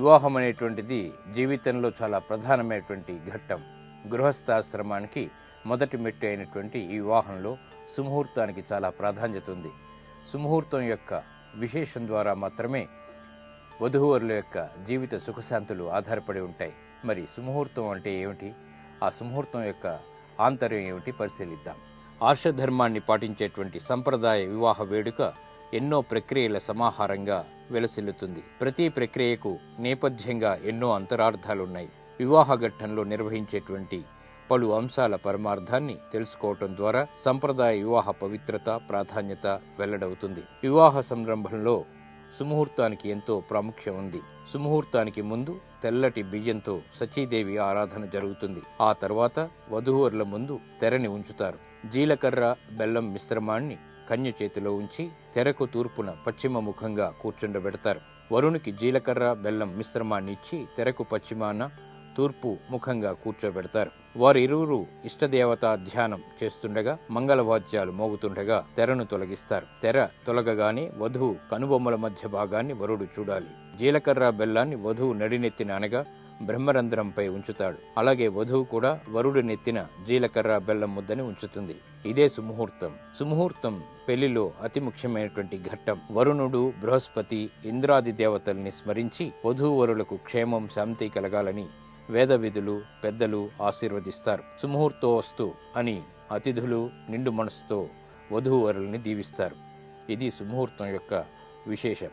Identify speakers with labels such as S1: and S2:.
S1: వివాహం అనేటువంటిది జీవితంలో చాలా ప్రధానమైనటువంటి ఘట్టం. గృహస్థాశ్రమానికి మొదటి మెట్టు అయినటువంటి ఈ వివాహంలో సుముహూర్తానికి చాలా ప్రాధాన్యత ఉంది. సుముహూర్తం యొక్క విశేషం ద్వారా మాత్రమే వధూవరుల యొక్క జీవిత సుఖశాంతులు ఆధారపడి ఉంటాయి. మరి సుముహూర్తం అంటే ఏమిటి? ఆ సుముహూర్తం యొక్క ఆంతర్యం ఏమిటి? పరిశీలిద్దాం. ఆర్షధర్మాన్ని పాటించేటువంటి సంప్రదాయ వివాహ వేడుక ఎన్నో ప్రక్రియల సమాహారంగా వెలసిల్లుతుంది. ప్రతి ప్రక్రియకు నేపథ్యంగా ఎన్నో అంతరార్థాలున్నాయి. వివాహ ఘట్టంలో నిర్వహించేటువంటి పలు అంశాల పరమార్థాన్ని తెలుసుకోవటం ద్వారా సంప్రదాయ వివాహ పవిత్రత ప్రాధాన్యత వెల్లడవుతుంది. వివాహ సంరంభంలో సుముహూర్తానికి ఎంతో ప్రాముఖ్యం ఉంది. సుముహూర్తానికి ముందు తెల్లటి బియ్యంతో సచీదేవి ఆరాధన జరుగుతుంది. ఆ తర్వాత వధూవరుల ముందు తెరని ఉంచుతారు. జీలకర్ర బెల్లం మిశ్రమాన్ని కన్య చేతిలో ఉంచి తెరకు తూర్పున పశ్చిమ ముఖంగా కూర్చుండబెడతారు. వరునికి జీలకర్ర బెల్లం మిశ్రమాన్ని ఇచ్చి తెరకు పశ్చిమాన తూర్పు ముఖంగా కూర్చోబెడతారు. వారు ఇరువురు ఇష్టదేవత ధ్యానం చేస్తుండగా మంగళవాద్యాలు మోగుతుండగా తెరను తొలగిస్తారు. తెర తొలగగానే వధువు కనుబొమ్మల మధ్య భాగాన్ని వరుడు చూడాలి. జీలకర్ర బెల్లాన్ని వధువు నడినెత్తిన అనగా బ్రహ్మరంధ్రంపై ఉంచుతాడు. అలాగే వధువు కూడా వరుడు నెత్తిన జీలకర్ర బెల్లం ముద్దని ఉంచుతుంది. ఇదే సుముహూర్తం. సుముహూర్తం పెళ్ళిలో అతి ముఖ్యమైనటువంటి ఘట్టం. వరుణుడు బృహస్పతి ఇంద్రాది దేవతల్ని స్మరించి వధూవరులకు క్షేమం శాంతి కలగాలని వేద విధులు పెద్దలు ఆశీర్వదిస్తారు. సుముహూర్తోస్తు అని అతిథులు నిండు మనసుతో వధూవరుల్ని దీవిస్తారు. ఇది సుముహూర్తం యొక్క విశేషం.